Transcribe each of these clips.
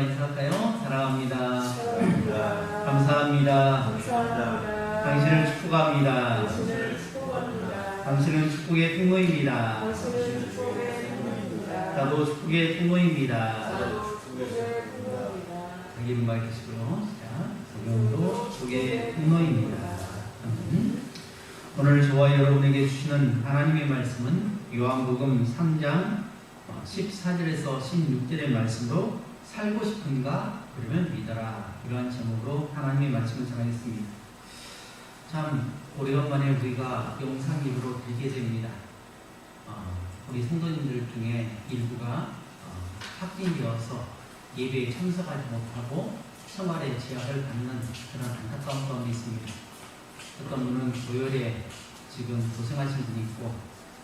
인사할까요? 사랑합니다. 감사합니다. 감사합니다. 감사합니다. 당신을 축복합니다. 당신을 축복합니다. 당신은 축복의 통로입니다. 당신은 축복의 선물입니다. 나도 축복의 통로입니다. 자기 이름 밝히시고요. 자, 성경도 축복의 통로입니다. 음. 오늘 저와 여러분에게 주시는 하나님의 말씀은 요한복음 3장 14절에서 16절의 말씀으로 살고 싶은가 그러면 믿어라 이러한 제목으로 하나님의 말씀을 전하겠습니다. 참 오래간만에 우리가 영상 예배로 드리게 됩니다. 어, 우리 성도님들 중에 일부가 어, 확진되어서 예배에 참석하지 못하고 생활의 제약을 받는 그런 안타까운 가운데 있습니다. 어떤 분은 고열에 지금 고생하신 분이 있고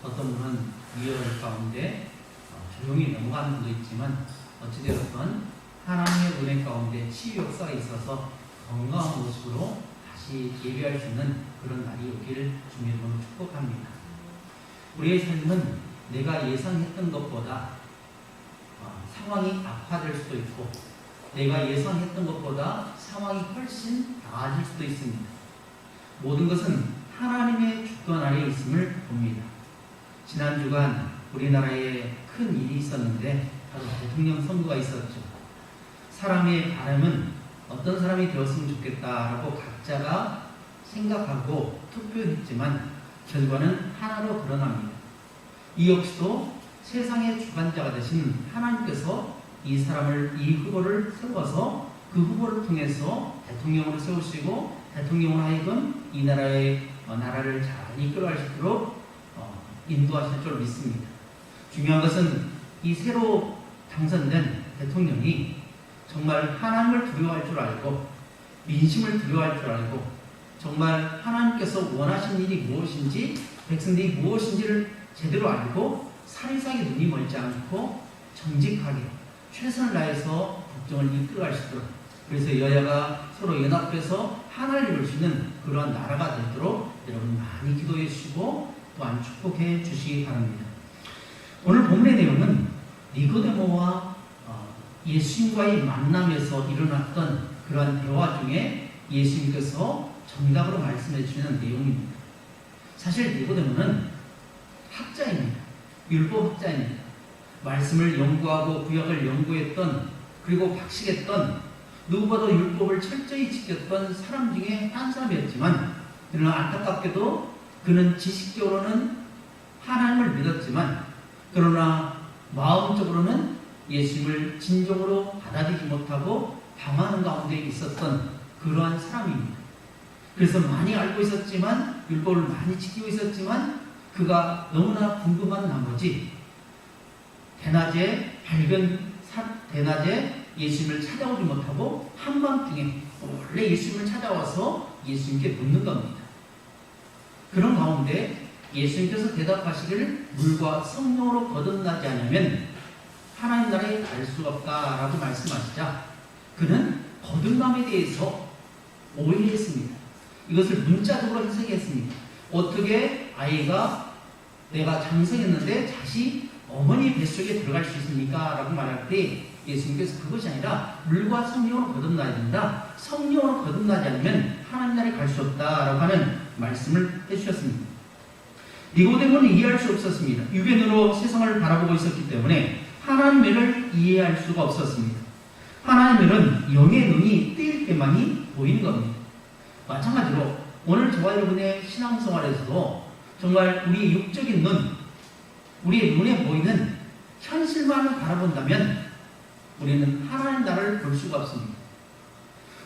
어떤 분은 위열 가운데 어, 조용히 넘어가는 분도 있지만 어찌되었건 하나님의 은혜 가운데 치유 역사가 있어서 건강한 모습으로 다시 예배할 수 있는 그런 날이 오기를 주님의 이름으로 축복합니다. 우리의 삶은 내가 예상했던 것보다 어, 상황이 악화될 수도 있고 내가 예상했던 것보다 상황이 훨씬 나아질 수도 있습니다. 모든 것은 하나님의 주권 아래에 있음을 봅니다. 지난 주간 우리나라에 큰 일이 있었는데 바로 대통령 선거가 있었죠. 사람의 바람은 어떤 사람이 되었으면 좋겠다라고 각자가 생각하고 투표했지만 결과는 하나로 드러납니다. 이 역시도 세상의 주관자가 되신 하나님께서 이 사람을 이 후보를 세워서 그 후보를 통해서 대통령으로 세우시고 대통령으로 하여금 이 나라의 어, 나라를 잘 이끌어갈 수 있도록 어, 인도하실 줄 믿습니다. 중요한 것은 이 새로 당선된 대통령이 정말 하나님을 두려워할 줄 알고 민심을 두려워할 줄 알고 정말 하나님께서 원하신 일이 무엇인지 백성들이 무엇인지를 제대로 알고 사리사기 눈이 멀지 않고 정직하게 최선을 다해서 국정을 이끌어갈 수 있도록 그래서 여야가 서로 연합해서 하나를 이룰 수 있는 그러한 나라가 되도록 여러분 많이 기도해 주시고 또한 축복해 주시기 바랍니다. 오늘 본문의 내용은 니고데모와 어, 예수님과의 만남에서 일어났던 그러한 대화 중에 예수님께서 정답으로 말씀해 주시는 내용입니다. 사실 니고데모는 학자입니다. 율법 학자입니다. 말씀을 연구하고 구약을 연구했던 그리고 박식했던 누구보다 율법을 철저히 지켰던 사람 중에 한 사람이었지만 그러나 안타깝게도 그는 지식적으로는 하나님을 믿었지만 그러나 마음적으로는 예수님을 진정으로 받아들이지 못하고 방황하는 가운데 있었던 그러한 사람입니다. 그래서 많이 알고 있었지만 율법을 많이 지키고 있었지만 그가 너무나 궁금한 나머지 대낮에 사- 대낮에 예수님을 찾아오지 못하고 한밤중에 원래 예수님을 찾아와서 예수님께 묻는 겁니다. 그런 가운데 예수님께서 대답하시기를 물과 성령으로 거듭나지 않으면 하나님 나라에 갈 수가 없다라고 말씀하시자 그는 거듭남에 대해서 오해했습니다. 이것을 문자적으로 해석했습니다. 어떻게 아이가 내가 장성했는데 다시 어머니 뱃속에 들어갈 수 있습니까? 라고 말할 때 예수님께서 그것이 아니라 물과 성령으로 거듭나야 된다. 성령으로 거듭나지 않으면 하나님 나라에 갈 수 없다라고 하는 말씀을 해주셨습니다. 니고데모는 이해할 수 없었습니다. 유변으로 세상을 바라보고 있었기 때문에 하나님을 이해할 수가 없었습니다. 하나님은 영의 눈이 뜰 때만이 보이는 겁니다. 마찬가지로 오늘 저와 여러분의 신앙생활에서도 정말 우리의 육적인 눈, 우리의 눈에 보이는 현실만을 바라본다면 우리는 하나님 나라를 볼 수가 없습니다.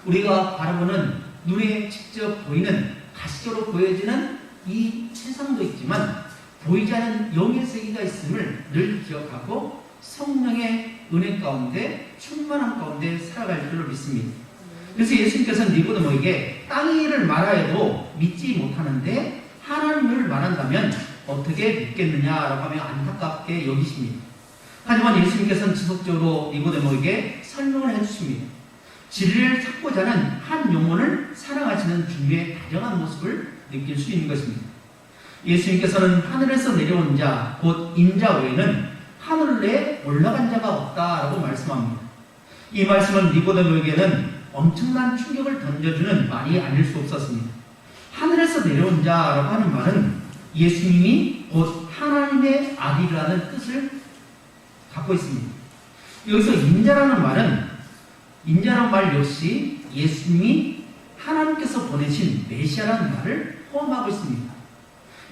우리가 바라보는 눈에 직접 보이는 가시적으로 보여지는 이 세상도 있지만 보이지 않는 영의 세계가 있음을 늘 기억하고 성령의 은혜 가운데 충만함 가운데 살아갈 줄로 믿습니다. 그래서 예수님께서는 니고데모에게 땅의 일을 말하여도 믿지 못하는데 하나님을 말한다면 어떻게 믿겠느냐라고 하며 안타깝게 여기십니다. 하지만 예수님께서는 지속적으로 니고데모에게 설명을 해주십니다. 진리를 찾고자 하는 한 영혼을 사랑하시는 주님의 다정한 모습을 느낄 수 있는 것입니다. 예수님께서는 하늘에서 내려온 자, 곧 인자 외에는 하늘에 올라간 자가 없다라고 말씀합니다. 이 말씀은 니고데모에게는 엄청난 충격을 던져주는 말이 아닐 수 없었습니다. 하늘에서 내려온 자라고 하는 말은 예수님이 곧 하나님의 아들이라는 뜻을 갖고 있습니다. 여기서 인자라는 말은 인자라는 말 역시 예수님이 하나님께서 보내신 메시아라는 말을 포함하고 있습니다.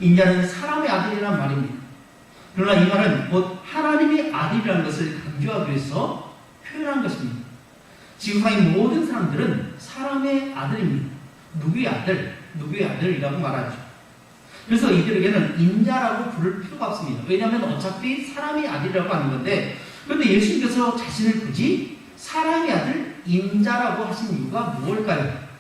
인자는 사람의 아들이라는 말입니다. 그러나 이 말은 곧 하나님의 아들이라는 것을 강조하기 위해서 표현한 것입니다. 지구상의 모든 사람들은 사람의 아들입니다. 누구의 아들, 누구의 아들이라고 말하죠. 그래서 이들에게는 인자라고 부를 필요가 없습니다. 왜냐하면 어차피 사람의 아들이라고 하는 건데, 그런데 예수님께서 자신을 굳이 사람의 아들 인자라고 하신 이유가 무엇일까요?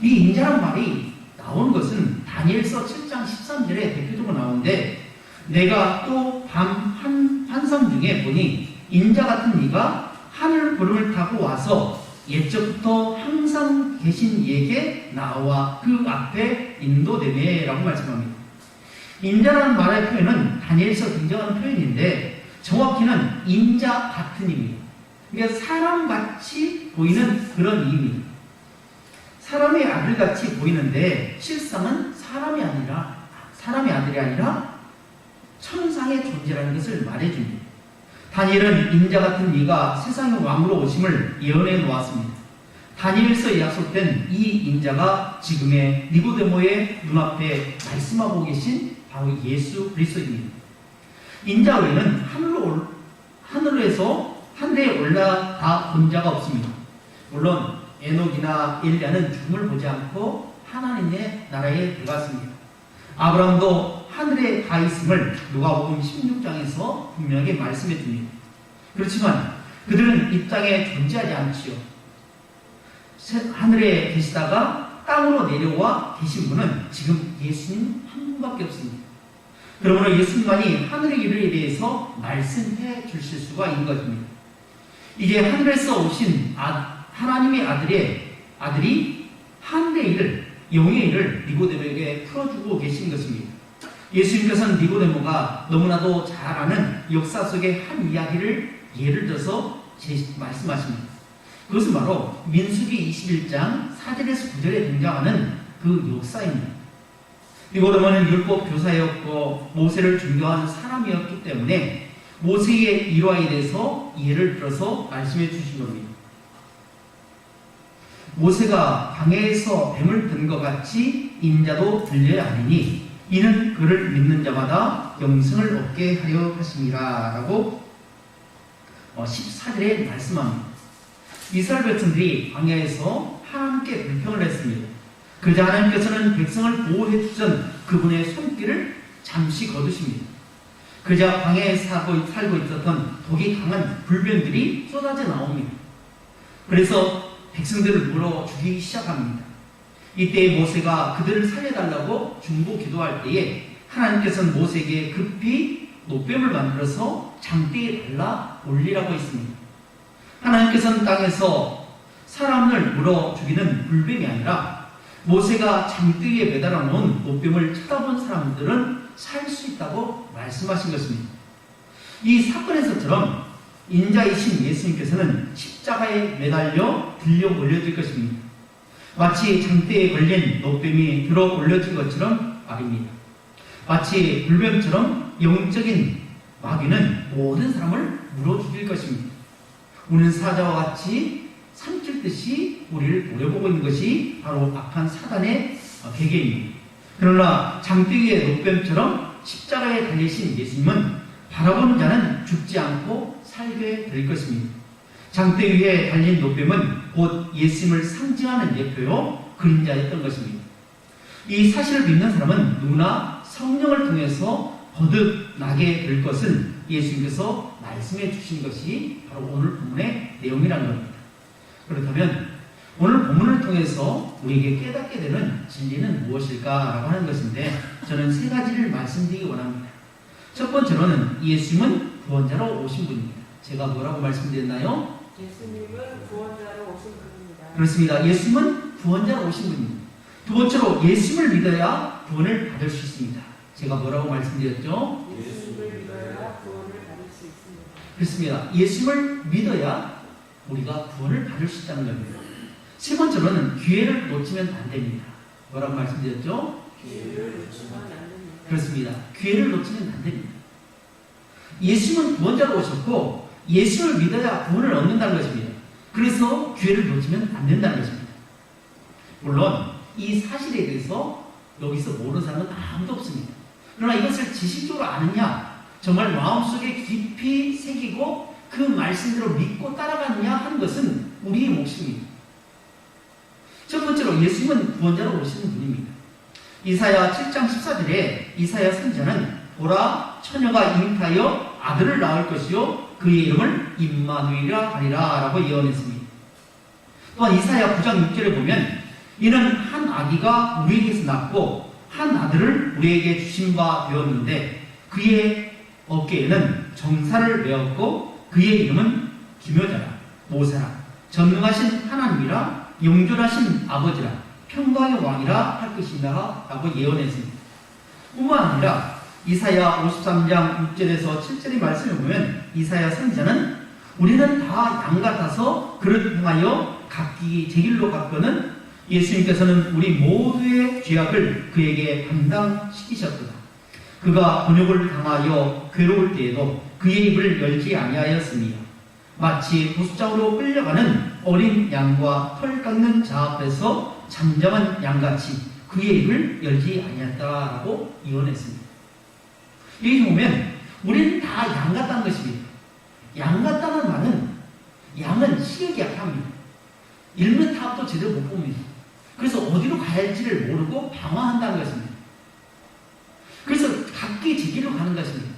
이 인자란 말이 나온 것은 다니엘서 7장 13절에 대표적으로 나오는데 내가 또 밤한 환상 중에 보니 인자 같은 이가 하늘 구름을 타고 와서 옛적부터 항상 계신 이에게 나와 그 앞에 인도되매라고 말씀합니다. 인자라는 말의 표현은 다니엘서 등장하는 표현인데 정확히는 인자 같은 입니다. 그러니까 사람같이 보이는 그런 의미입니다. 사람의 아들 같이 보이는데 실상은 사람이 아니라 사람의 아들이 아니라 천상의 존재라는 것을 말해줍니다. 다니엘은 인자 같은 이가 세상의 왕으로 오심을 예언해 놓았습니다. 다니엘서 약속된 이 인자가 지금의 니고데모의 눈앞에 말씀하고 계신 바로 예수 그리스도입니다. 인자 외에는 하늘로 올, 하늘에서 하늘에 올라가 본 자가 없습니다. 물론 에녹이나 엘리야는 죽음을 보지 않고 하나님의 나라에 들어갔습니다. 아브라함도 하늘에 가 있음을 누가복음 16장에서 분명하게 말씀해 줍니다. 그렇지만 그들은 이 땅에 존재하지 않지요. 하늘에 계시다가 땅으로 내려와 계신 분은 지금 예수님 한 분밖에 없습니다. 그러므로 예수님만이 하늘의 일에 대해서 말씀해 주실 수가 있는 것입니다. 이게 하늘에서 오신 아, 하나님의 아들의 아들이 하늘의 일을 영의 일을 니고데모에게 풀어주고 계신 것입니다. 예수님께서는 니고데모가 너무나도 잘 아는 역사 속의 한 이야기를 예를 들어서 말씀하십니다. 그것은 바로 민수기 21장 4절에서 9절에 등장하는 그 역사입니다. 니고데모는 율법 교사였고 모세를 존경하는 사람이었기 때문에 모세의 일화에 대해서 예를 들어서 말씀해 주신 겁니다. 모세가 방해에서 뱀을 든 것 같이 인자도 들려야 하리니 이는 그를 믿는 자마다 영생을 얻게 하려 하심이라 라고 14절에 말씀합니다. 이스라엘 백성들이 광야에서 하나님께 불평을 했습니다. 그자 하나님께서는 백성을 보호해 주던 그분의 손길을 잠시 거두십니다. 그자 광야에 살고, 살고 있었던 독이 강한 불변들이 쏟아져 나옵니다. 그래서 백성들을 물어 죽이기 시작합니다. 이때 모세가 그들을 살려달라고 중보 기도할 때에 하나님께서는 모세에게 급히 노뱀을 만들어서 장대에 달라 올리라고 했습니다. 하나님께서는 땅에서 사람을 물어 죽이는 불뱀이 아니라 모세가 장대에 매달아 놓은 노뱀을 쳐다본 사람들은 살 수 있다고 말씀하신 것입니다. 이 사건에서처럼 인자이신 예수님께서는 십자가에 매달려 들려 올려질 것입니다. 마치 장대에 걸린 노뱀이 들어 올려진 것처럼 말입니다. 마치 불뱀처럼 영적인 마귀는 모든 사람을 물어 죽일 것입니다. 우리는 사자와 같이 삼킬듯이 우리를 노려보고 있는 것이 바로 악한 사단의 계계입니다. 그러나 장대기의 노뱀처럼 십자가에 달리신 예수님은 바라보는 자는 죽지 않고 살게 될 것입니다. 장대 위에 달린 노뱀은 곧 예수님을 상징하는 예표요 그림자였던 것입니다. 이 사실을 믿는 사람은 누구나 성령을 통해서 거듭나게 될 것은 예수님께서 말씀해 주신 것이 바로 오늘 본문의 내용이라는 겁니다. 그렇다면 오늘 본문을 통해서 우리에게 깨닫게 되는 진리는 무엇일까라고 하는 것인데 저는 세 가지를 말씀드리기 원합니다. 첫 번째로는 예수님은 구원자로 오신 분입니다. 제가 뭐라고 말씀드렸나요? 예수님은 구원자로 오신 분입니다. 그렇습니다. 예수님은 구원자로 오신 분입니다. 두 번째로 예수님을 믿어야 구원을 받을 수 있습니다. 제가 뭐라고 말씀드렸죠? 예수님을 믿어야 구원을 받을 수 있습니다. 그렇습니다. 예수님을 믿어야 우리가 구원을 받을 수 있다는 겁니다. 세 번째로는 기회를 놓치면 안 됩니다. 뭐라고 말씀드렸죠? 기회를 놓치면 안 됩니다. 그렇습니다. 기회를 놓치면 안 됩니다. 예수는 구원자로 오셨고 예수를 믿어야 구원을 얻는다는 것입니다. 그래서 기회를 놓치면 안 된다는 것입니다. 물론 이 사실에 대해서 여기서 모르는 사람은 아무도 없습니다. 그러나 이것을 지식적으로 아느냐, 정말 마음속에 깊이 새기고 그 말씀대로 믿고 따라가느냐 하는 것은 우리의 몫입니다. 첫 번째로 예수님은 구원자로 오시는 분입니다. 이사야 7장 14절에 이사야 선자는 보라 처녀가 잉타여 아들을 낳을 것이요 그의 이름을 임마누이라 하리라 라고 예언했습니다. 또한 이사야 9장 6절에 보면 이는 한 아기가 우리에게서 낳고 한 아들을 우리에게 주신 바 되었는데 그의 어깨에는 정사를 메었고 그의 이름은 기묘자라 모사라 전능하신 하나님이라 영존하신 아버지라 평강의 왕이라 할 것이다 라고 예언했습니다. 뿐만 아니라 이사야 53장 6절에서 7절의 말씀을 보면 이사야 선자는 우리는 다 양 같아서 그를 통하여 각기 제 길로 갔거는 예수님께서는 우리 모두의 죄악을 그에게 담당시키셨도다. 그가 곤욕을 당하여 괴로울 때에도 그의 입을 열지 아니하였으며 마치 보수장으로 끌려가는 어린 양과 털 깎는 자 앞에서 잠잠한 양같이 그의 입을 열지 아니했다라고 예언했습니다. 여기 보면 우리는 다 양 같다는 것입니다. 양 같다는 말은 양은 시력이 약합니다. 일면 타압도 제대로 못 봅니다. 그래서 어디로 가야 할지를 모르고 방황한다는 것입니다. 그래서 각기 제 길로 가는 것입니다.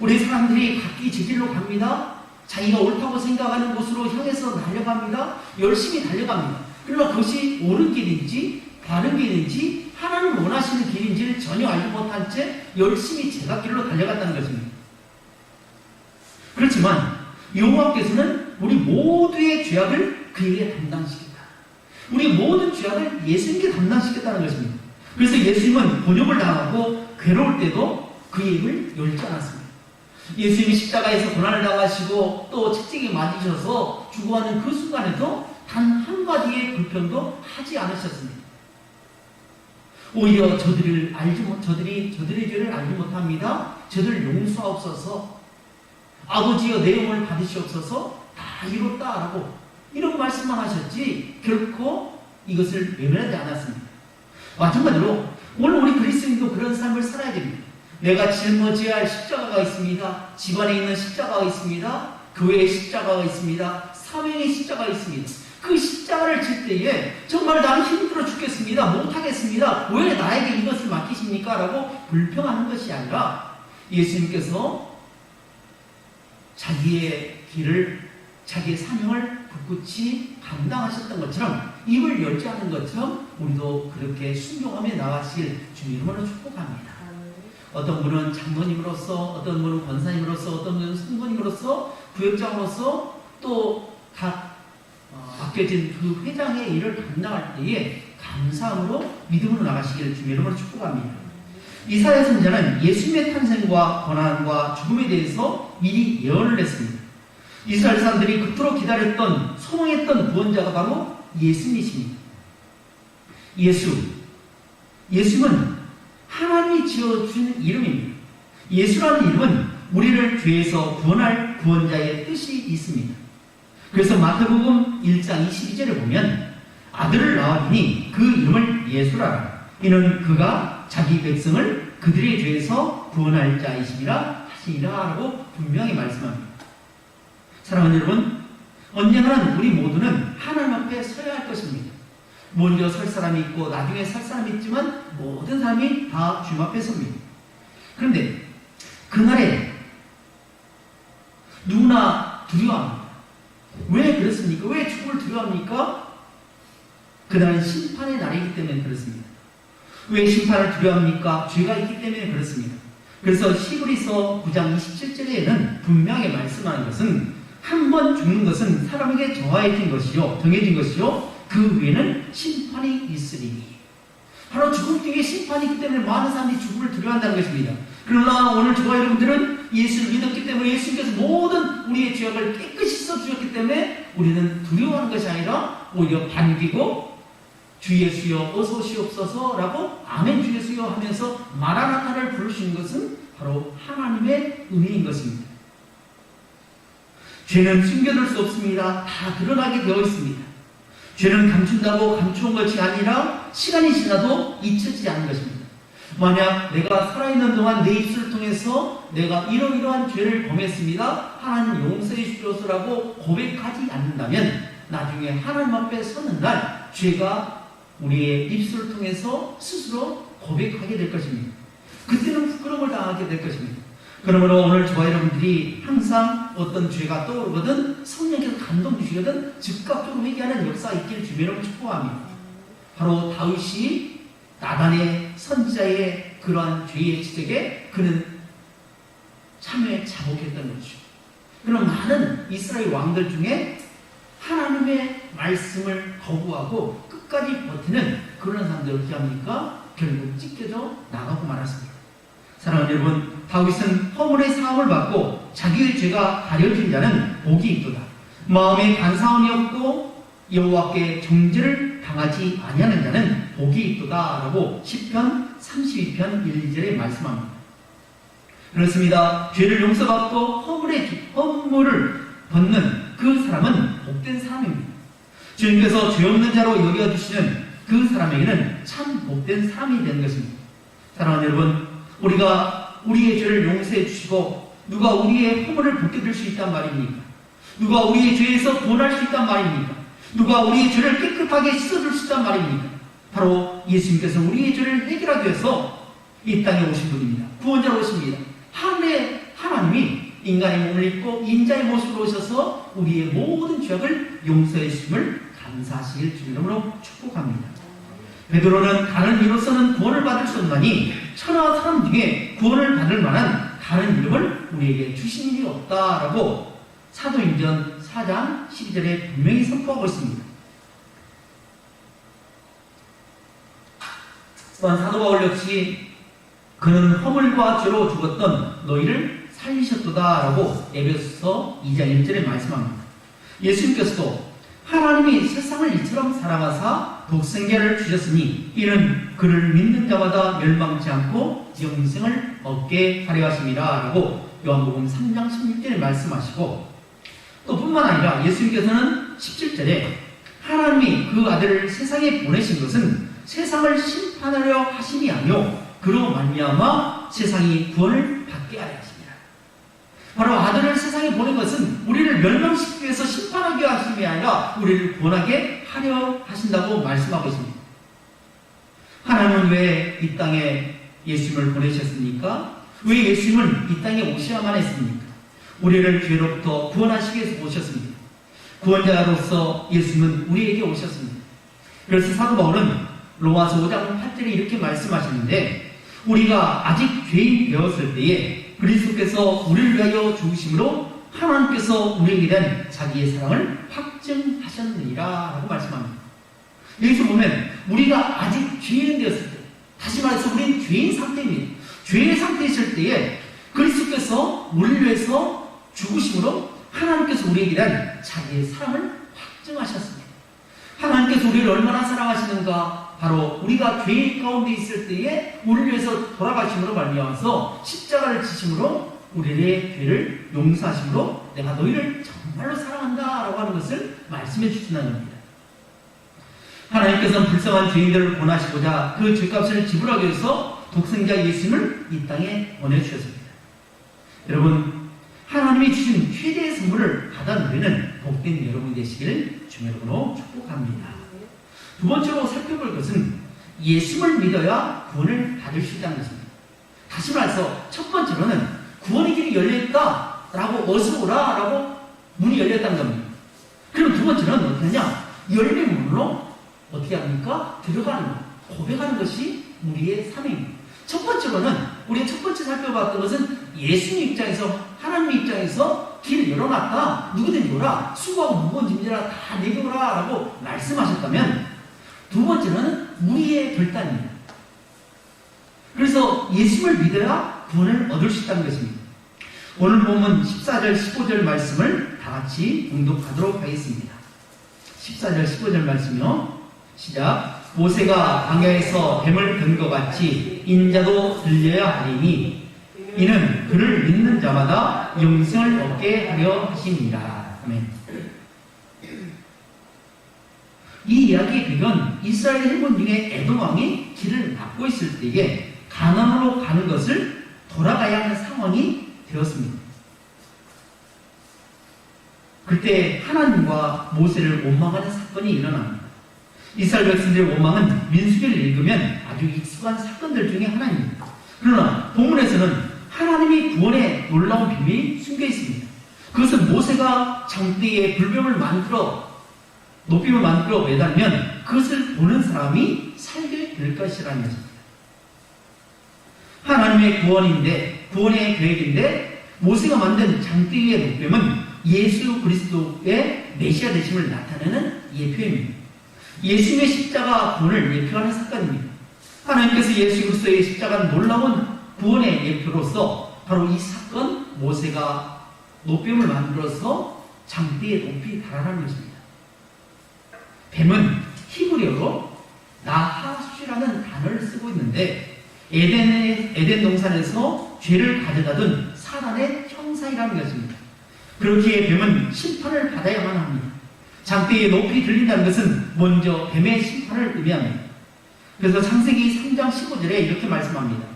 우리 사람들이 각기 제 길로 갑니다. 자기가 옳다고 생각하는 곳으로 향해서 달려갑니다. 열심히 달려갑니다. 그러나 그것이 옳은 길인지 바른 길인지 하나님 원하시는 길인지를 전혀 알지 못한 채 열심히 제각길로 달려갔다는 것입니다. 그렇지만 여호와께서는 우리 모두의 죄악을 그에게 담당시켰다. 우리 모든 죄악을 예수님께 담당시켰다는 것입니다. 그래서 예수님은 곤욕을 당하고 괴로울 때도 그의 입을 열지 않았습니다. 예수님이 십자가에서 고난을 당하시고 또 채찍에 맞으셔서 죽어가는 그 순간에도 단 한마디의 불평도 하지 않으셨습니다. 오히려 저들을 알지 못, 저들이 저들의 죄를 알지 못합니다. 저들을 용서하옵소서. 아버지여 내 영을 받으시옵소서. 다 이뤘다라고 이런 말씀만 하셨지 결코 이것을 외면하지 않았습니다. 마찬가지로 오늘 우리 그리스도인도 그런 삶을 살아야 됩니다. 내가 짊어져야 할 십자가가 있습니다. 집안에 있는 십자가가 있습니다. 교회에 십자가가 있습니다. 사명의 십자가가 있습니다. 그 십자가를 질 때에 정말 나는 힘들어 죽겠습니다. 못하겠습니다. 왜 나에게 이것을 맡기십니까? 라고 불평하는 것이 아니라 예수님께서 자기의 길을 자기의 사명을 굳굳이 감당하셨던 것처럼 입을 열지 않은 것처럼 우리도 그렇게 순종하며 나가실 주님 이름으로 축복합니다. 어떤 분은 장로님으로서, 어떤 분은 권사님으로서, 어떤 분은 성도님으로서, 부역장으로서 또각 어, 맡겨진 그 회장의 일을 감당할 때에 감사함으로 믿음으로 나가시기를 주님 이름으로 축복합니다. 이사야 선자는 예수님의 탄생과 고난과 죽음에 대해서 미리 예언을 했습니다. 이스라엘 사람들이 그토록 기다렸던 소망했던 구원자가 바로 예수님이십니다. 예수. 예수는 하나님이 지어준 이름입니다. 예수라는 이름은 우리를 죄에서 구원할 구원자의 뜻이 있습니다. 그래서 마태복음 1장 22절에 보면 아들을 낳으니 그 이름을 예수라라. 이는 그가 자기 백성을 그들의 죄에서 구원할 자이심이라 하시니라라고 분명히 말씀합니다. 사랑하는 여러분, 언젠가는 우리 모두는 하나님 앞에 서야 할 것입니다. 먼저 설 사람이 있고 나중에 설 사람이 있지만 모든 사람이 다 주님 앞에 섭니다. 그런데 그날에 누구나 두려워합니다. 왜 그렇습니까? 왜 죽음을 두려워합니까? 그날은 심판의 날이기 때문에 그렇습니다. 왜 심판을 두려워합니까? 죄가 있기 때문에 그렇습니다. 그래서 시브리서 9장 27절에는 분명히 말씀하는 것은 한 번 죽는 것은 사람에게 정해진 것이요, 정해진 것이요, 그 위에는 심판이 있으리니. 바로 죽음 뒤에 심판이 있기 때문에 많은 사람들이 죽음을 두려워한다는 것입니다. 그러나 오늘 저와 여러분들은 예수를 믿었기 때문에 예수님께서 모든 우리의 죄악을 깨끗이 써주셨기 때문에 우리는 두려워하는 것이 아니라 오히려 반기고 주 예수여 어서 오시옵소서 라고 아멘 주 예수여 하면서 마라나타를 부르시는 것은 바로 하나님의 은혜인 것입니다. 죄는 숨겨둘 수 없습니다. 다 드러나게 되어 있습니다. 죄는 감춘다고 감추는 것이 아니라 시간이 지나도 잊혀지지 않는 것입니다. 만약 내가 살아있는 동안 내 입술을 통해서 내가 이러이러한 죄를 범했습니다. 하나님 용서해 주시옵소라고 고백하지 않는다면 나중에 하나님 앞에 서는 날 죄가 우리의 입술을 통해서 스스로 고백하게 될 것입니다. 그때는 부끄러움을 당하게 될 것입니다. 그러므로 오늘 저와 여러분들이 항상 어떤 죄가 떠오르거든 성령께서 감동 주시거든 즉각적으로 회개하는 역사가 있기를 주님으로 축복합니다. 바로 다윗이 나단의 선지자의 그러한 죄의 지적에 그는 참여에 자복했던 것이죠. 그럼 많은 이스라엘 왕들 중에 하나님의 말씀을 거부하고 끝까지 버티는 그런 사람들 어떻게 합니까? 결국 찢겨져 나가고 말았습니다. 사랑하는 여러분, 다윗은 허물의 사함을 받고 자기의 죄가 가려진 자는 복이 있도다. 마음에 간사함이 없고 여호와께 정죄를 당하지 아니하는 자는 복이 있도다라고 시편 32편 1, 2절에 말씀합니다. 그렇습니다. 죄를 용서받고 허물의 허물을 벗는 그 사람은 복된 사람입니다. 주님께서 죄 없는 자로 여겨 주시는 그 사람에게는 참 복된 사람이 되는 것입니다. 사랑하는 여러분, 우리가 우리의 죄를 용서해 주시고 누가 우리의 허물을 벗겨줄 수 있단 말입니까? 누가 우리의 죄에서 구원할 수 있단 말입니까? 누가 우리의 죄를 깨끗하게 있단 말입니까? 바로 예수님께서 우리의 죄를 해결하기 위해서 이 땅에 오신 분입니다. 구원자로 오십니다. 하늘의 하나님이 인간의 몸을 입고 인자의 모습으로 오셔서 우리의 모든 죄악을 용서해 주심을 감사하시길 주님 이름으로 축복합니다. 베드로는 다른 이로서는 구원을 받을 수 없나니 천하 사람 중에 구원을 받을 만한 다른 이름을 우리에게 주신 일이 없다라고 사도인전 4장 12절에 분명히 선포하고 있습니다. 또한 사도 바울 역시 그는 허물과 죄로 죽었던 너희를 살리셨도다라고 에베소서 2장 1절에 말씀합니다. 예수님께서도 하나님이 세상을 이처럼 사랑하사 독생자를 주셨으니 이는 그를 믿는 자마다 멸망치 않고 영생을 얻게 하려 하심이라 라고 요한복음 3장 16절에 말씀하시고 또 뿐만 아니라 예수님께서는 17절에 하나님이 그 아들을 세상에 보내신 것은 세상을 심판하려 하심이 아니요 그로 말미암아 세상이 구원을 받게 하려 하십니다. 바로 아들을 세상에 보낸 것은 우리를 멸망시키기 위해서 심판하게 하심이 아니라 우리를 구원하게 하려 하신다고 말씀하고 있습니다. 하나님은 왜 이 땅에 예수님을 보내셨습니까? 왜 예수님은 이 땅에 오셔야만 했습니까? 우리를 죄로부터 구원하시기 위해서 오셨습니다. 구원자로서 예수님은 우리에게 오셨습니다. 그래서 사도 바울은 로마서 5장 8절에 이렇게 말씀하시는데 우리가 아직 죄인 되었을 때에 그리스도께서 우리를 위하여 죽으심으로 하나님께서 우리에게 대한 자기의 사랑을 확증하셨느니라 라고 말씀합니다. 여기서 보면 우리가 아직 죄인 되었을 때 다시 말해서 우리는 죄인 상태입니다. 죄의 상태에 있을 때에 그리스도께서 우리를 위해서 죽으심으로 하나님께서 우리에게 대한 자기의 사랑을 확증하셨습니다. 하나님께서 우리를 얼마나 사랑하시는가 바로 우리가 죄 가운데 있을 때에 우리를 위해서 돌아가심으로 말미암아서 십자가를 지심으로 우리의 죄를 용서하심으로 내가 너희를 정말로 사랑한다라고 하는 것을 말씀해 주신다는 겁니다. 하나님께서는 불쌍한 죄인들을 권하시고자 그 죄값을 지불하기 위해서 독생자 예수님을 이 땅에 보내주셨습니다. 여러분 하나님이 주신 최대의 선물을 받아 누리는 복된 여러분 되시기를 주의 이름으로 축복합니다. 두 번째로 살펴볼 것은 예수를 믿어야 구원을 받을 수 있다는 것입니다. 다시 말해서 첫 번째로는 구원의 길이 열렸다 라고 어서 오라 라고 문이 열렸다는 겁니다. 그럼 두 번째는 어떠냐? 열린 문으로 어떻게 합니까? 들어가는 것, 고백하는 것이 우리의 삶입니다. 첫 번째로는 우리 첫 번째 살펴봤던 것은 예수님 입장에서 하나님 입장에서 길을 열어놨다. 누구든지 오라. 수고하고 무거운 짐지라 다 내게 오라 라고 말씀하셨다면 두 번째는 우리의 결단입니다. 그래서 예수를 믿어야 구원을 얻을 수 있다는 것입니다. 오늘 보면 14절, 15절 말씀을 다 같이 공독하도록 하겠습니다. 14절, 15절 말씀이요. 시작. 모세가 광야에서 뱀을 든 것 같이 인자도 들려야 하리니 이는 그를 믿는 자마다 영생을 얻게 하려 하십니다. 아멘. 이 이야기의 배경 이스라엘 해본 중에 에돔 왕이 길을 막고 있을 때에 가나안으로 가는 것을 돌아가야 하는 상황이 되었습니다. 그때 하나님과 모세를 원망하는 사건이 일어납니다. 이스라엘 백성들의 원망은 민수기를 읽으면 아주 익숙한 사건들 중에 하나입니다. 그러나 본문에서는 하나님이 구원의 놀라운 비밀이 숨겨 있습니다. 그것은 모세가 장대에 불병을 만들어 높임을 만들어 매달면 그것을 보는 사람이 살게 될 것이라는 것입니다. 하나님의 구원인데 구원의 계획인데 모세가 만든 장대 위의 높임은 예수 그리스도의 메시아 되심을 나타내는 예표입니다. 예수님의 십자가 구원을 예표하는 사건입니다. 하나님께서 예수 그리스도의 십자가 놀라운 구원의 예표로서 바로 이 사건 모세가 높임을 만들어서 장대의 높이 달하는 것입니다. 뱀은 히브리어로 나하슈라는 단어를 쓰고 있는데 에덴의 에덴 동산에서 죄를 가져다둔 사단의 형상이라는 것입니다. 그렇기에 뱀은 심판을 받아야만 합니다. 장대에 높이 들린다는 것은 먼저 뱀의 심판을 의미합니다. 그래서 창세기 3장 15절에 이렇게 말씀합니다.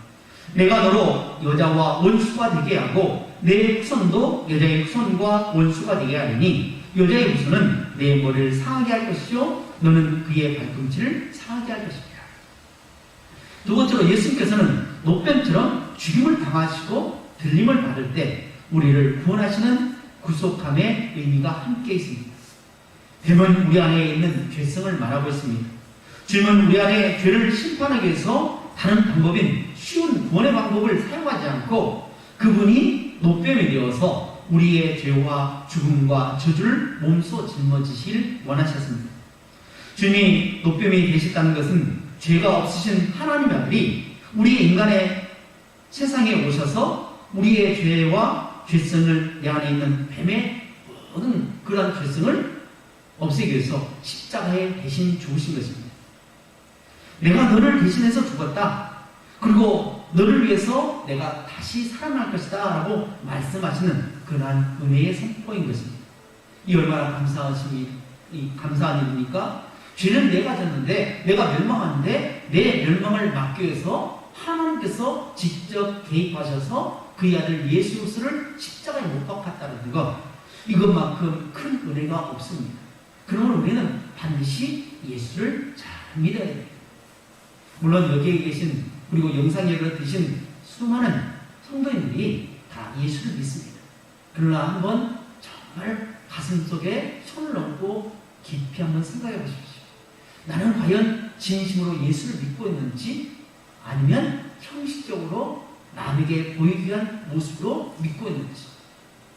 내가 너로 여자와 원수가 되게 하고 내 후손도 여자의 후손과 원수가 되게 하리니 여자의 후손은 내 머리를 상하게 할 것이요 너는 그의 발꿈치를 상하게 할 것이다. 두 번째로 예수님께서는 노뱀처럼 죽임을 당하시고 들림을 받을 때 우리를 구원하시는 구속함의 의미가 함께 있습니다. 뱀은 우리 안에 있는 죄성을 말하고 있습니다. 주님은 우리 안에 죄를 심판하기 위해서 다른 방법인 쉬운 구원의 방법을 사용하지 않고 그분이 노뱀이 되어서 우리의 죄와 죽음과 저주를 몸소 짊어지실 원하셨습니다. 주님이 노뱀이 되셨다는 것은 죄가 없으신 하나님의 아들이 우리 인간의 세상에 오셔서 우리의 죄와 죄성을 내 안에 있는 뱀의 모든 그러한 죄성을 없애기 위해서 십자가에 대신 죽으신 것입니다. 내가 너를 대신해서 죽었다. 그리고 너를 위해서 내가 다시 살아날 것이다. 라고 말씀하시는 그러한 은혜의 선포인 것입니다. 이 얼마나 감사하심이, 이 감사한 일입니까? 죄는 내가 졌는데, 내가 멸망하는데, 내 멸망을 막기 위해서 하나님께서 직접 개입하셔서 그의 아들 예수 그리스도를 십자가에 못 박았다는 것, 이것만큼 큰 은혜가 없습니다. 그러면 우리는 반드시 예수를 잘 믿어야 됩니다. 물론 여기에 계신 그리고 영상예를 드신 수많은 성도인들이 다 예수를 믿습니다. 그러나 한번 정말 가슴 속에 손을 얹고 깊이 한번 생각해 보십시오. 나는 과연 진심으로 예수를 믿고 있는지 아니면 형식적으로 남에게 보이기 위한 모습으로 믿고 있는지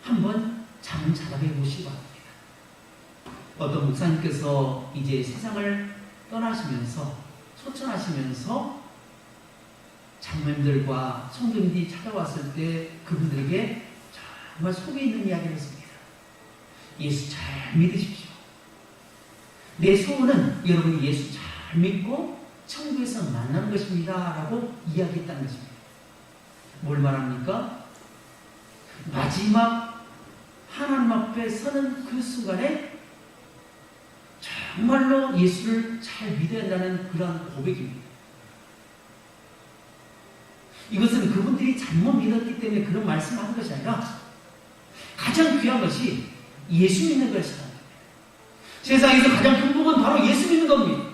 한번 잠잠하게 보시기 바랍니다. 어떤 목사님께서 이제 세상을 떠나시면서 소천하시면서 장로님들과 성도님들이 찾아왔을 때 그분들에게 정말 속에 있는 이야기를 했습니다. 예수 잘 믿으십시오. 내 소원은 여러분이 예수 잘 믿고 천국에서 만나는 것입니다. 라고 이야기했다는 것입니다. 뭘 말합니까? 마지막 하나님 앞에 서는 그 순간에 정말로 예수를 잘 믿어야 한다는 그러한 고백입니다. 이것은 그분들이 잘못 믿었기 때문에 그런 말씀을 하는 것이 아니라 가장 귀한 것이 예수 믿는 것이다. 세상에서 가장 큰 복은 바로 예수 믿는 겁니다.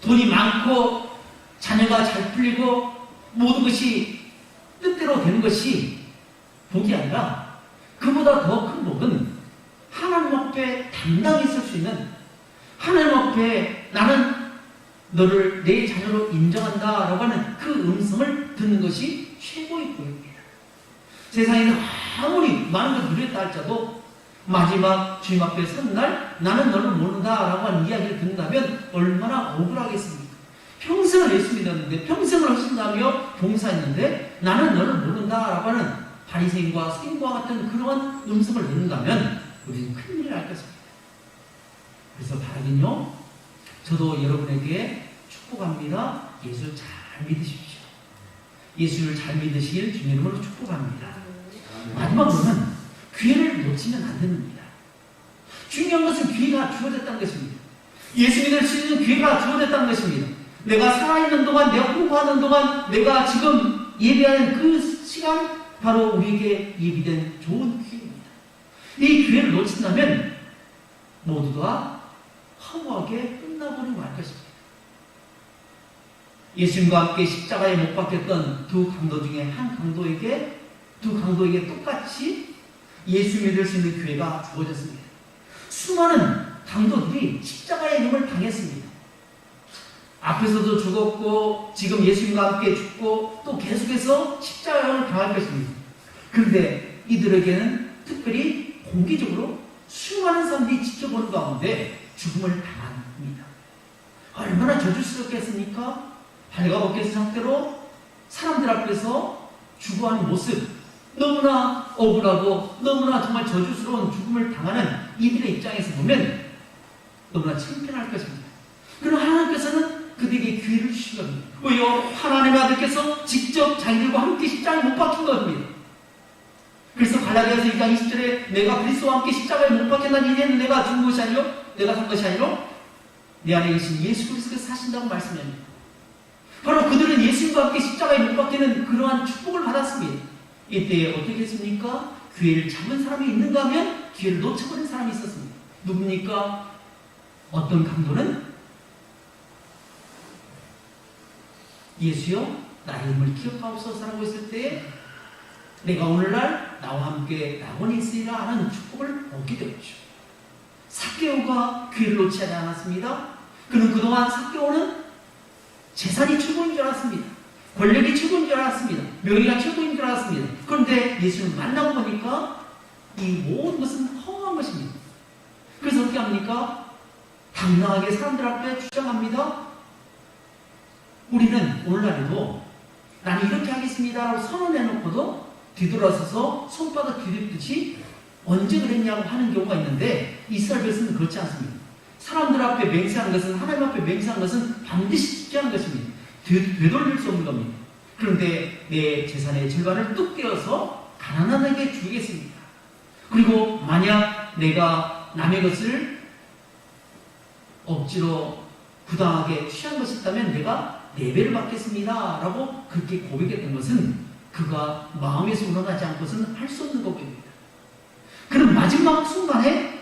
돈이 많고 자녀가 잘 풀리고 모든 것이 뜻대로 되는 것이 복이 아니라 그보다 더 큰 복은 하나님 앞에 당당히 설수 있는 하나님 앞에 나는 너를 내 자녀로 인정한다 라고 하는 그 음성을 듣는 것이 최고의 복입니다. 세상에서 아무리 많은 걸 누렸다 할지라도 마지막 주님 앞에 선 날 나는 너를 모른다 라고 하는 이야기를 듣는다면 얼마나 억울하겠습니까? 평생을 예수 믿었는데 평생을 하신다며 봉사했는데 나는 너를 모른다 라고 하는 바리새인과 서인과 같은 그러한 음성을 듣는다면 우리는 큰일을 알 것입니다. 그래서 바라긴요. 저도 여러분에게 축복합니다. 예수 잘 믿으십시오. 예수를 잘 믿으실 주님 이름으로 축복합니다. 마지막으로는 기회를 놓치면 안 됩니다. 중요한 것은 기회가 주어졌다는 것입니다. 예수 믿을 수 있는 기회가 주어졌다는 것입니다. 내가 살아있는 동안, 내가 공부하는 동안, 내가 지금 예배하는 그 시간, 바로 우리에게 예비된 좋은 기회입니다. 이 기회를 놓친다면 모두가 허무하게 끝나버리고 말 것입니다. 예수님과 함께 십자가에 못 박혔던 두 강도 중에 한 강도에게 두 강도에게 똑같이 예수 믿을 수 있는 기회가 주어졌습니다. 수많은 강도들이 십자가의 이름을 당했습니다. 앞에서도 죽었고 지금 예수님과 함께 죽고 또 계속해서 십자가를 당할 것입니다. 그런데 이들에게는 특별히 공개적으로 수많은 사람들이 지켜보는 가운데 죽음을 당합니다. 얼마나 저주스럽겠습니까? 발가벗긴 상태로 사람들 앞에서 죽어가는 모습 너무나 억울하고 너무나 정말 저주스러운 죽음을 당하는 이들의 입장에서 보면 너무나 창피할 것입니다. 그러나 하나님께서는 그들에게 기회를 주신 겁니다. 왜요? 하나님의 아들께서 직접 자기들과 함께 십자가에 못 박힌 겁니다. 그래서 갈라디아서 2장 20절에 내가 그리스도와 함께 십자가에 못 박힌다는 이제는 내가 죽은 것이 아니요 내가 산 것이 아니로 내 안에 계신 예수 그리스도께서 사신다고 말씀합니다. 바로 그들은 예수님과 함께 십자가에 못 박히는 그러한 축복을 받았습니다. 이때 어떻게 했습니까? 기회를 잡은 사람이 있는가 하면 기회를 놓쳐버린 사람이 있었습니다. 누굽니까? 어떤 강도는 예수여 나의 이름을 기억하옵소서라고 했을 때 내가 오늘날 나와 함께 낙원에 있으리라 하는 축복을 얻게 되었죠. 사개오가 기회를 놓지 않았습니다. 그는 그동안 사개오는 재산이 최고인 줄 알았습니다. 권력이 최고인 줄 알았습니다. 명예가 최고인 줄 알았습니다. 그런데 예수를 만나고 보니까 이 모든 것은 허무한 것입니다. 그래서 어떻게 합니까? 당당하게 사람들 앞에 주장합니다. 우리는 오늘날에도 나는 이렇게 하겠습니다라고 선언해놓고도 뒤돌아서서 손바닥 뒤집듯이 언제 그랬냐고 하는 경우가 있는데 이스라엘 백성은 그렇지 않습니다. 사람들 앞에 맹세하는 것은 하나님 앞에 맹세하는 것은 반드시 지켜야 하는 것입니다. 되, 되돌릴 수 없는 겁니다. 그런데 내 재산의 절반을 뚝 떼어서 가난한에게 주겠습니다. 그리고 만약 내가 남의 것을 억지로 부당하게 취한 것이 있다면 내가 네 배를 받겠습니다. 라고 그렇게 고백했던 것은 그가 마음에서 우러나지 않고서는 할 수 없는 고백입니다. 그럼 마지막 순간에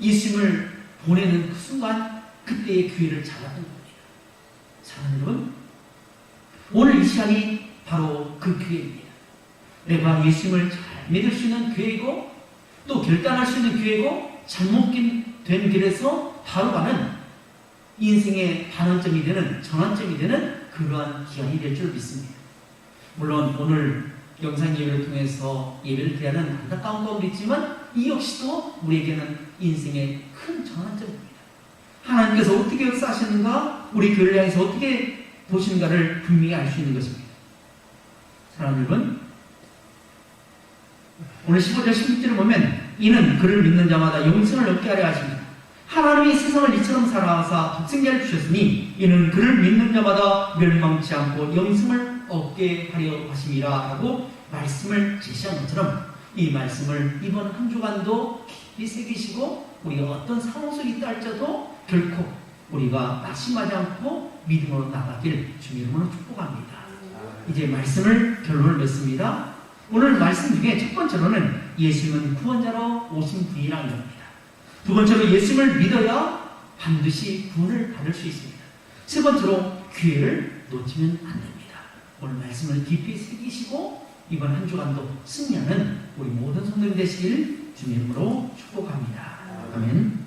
예수님을 보내는 그 순간 그때의 기회를 잡았던 겁니다. 사랑하는 여러분, 오늘 이 시간이 바로 그 기회입니다. 내가 예수님을 잘 믿을 수 있는 기회이고 또 결단할 수 있는 기회고 잘못 된 길에서 바로 가는 인생의 반환점이 되는 전환점이 되는 그러한 기간이 될 줄 믿습니다. 물론 오늘 영상 예배를 통해서 예배를 드리는 안타까운 가운데 있지만 이 역시도 우리에게는 인생의 큰 전환점입니다. 하나님께서 어떻게 역사하시는가, 우리 교회를 향해서 어떻게 보시는가를 분명히 알 수 있는 것입니다. 사랑하는 여러분, 오늘 15절 16절을 보면 이는 그를 믿는 자마다 영생을 얻게 하려 하십니다. 하나님이 세상을 이처럼 사랑하사 독생자를 주셨으니 이는 그를 믿는 자마다 멸망치 않고 영생을 얻게 하려 하심이라 라고 말씀을 제시한 것처럼 이 말씀을 이번 한 주간도 깊이 새기시고 우리가 어떤 상황 속에 있다 할지라도 결코 우리가 낙심하지 않고 믿음으로 나가길 주님 이름으로 축복합니다. 이제 말씀을 결론을 맺습니다. 오늘 말씀 중에 첫 번째로는 예수님은 구원자로 오신 분이라는 겁니다. 두 번째로 예수님을 믿어야 반드시 구원을 받을 수 있습니다. 세 번째로 기회를 놓치면 안 됩니다. 오늘 말씀을 깊이 새기시고 이번 한 주간도 승리하는 우리 모든 성도님 되시길 주님으로 축복합니다. 아멘.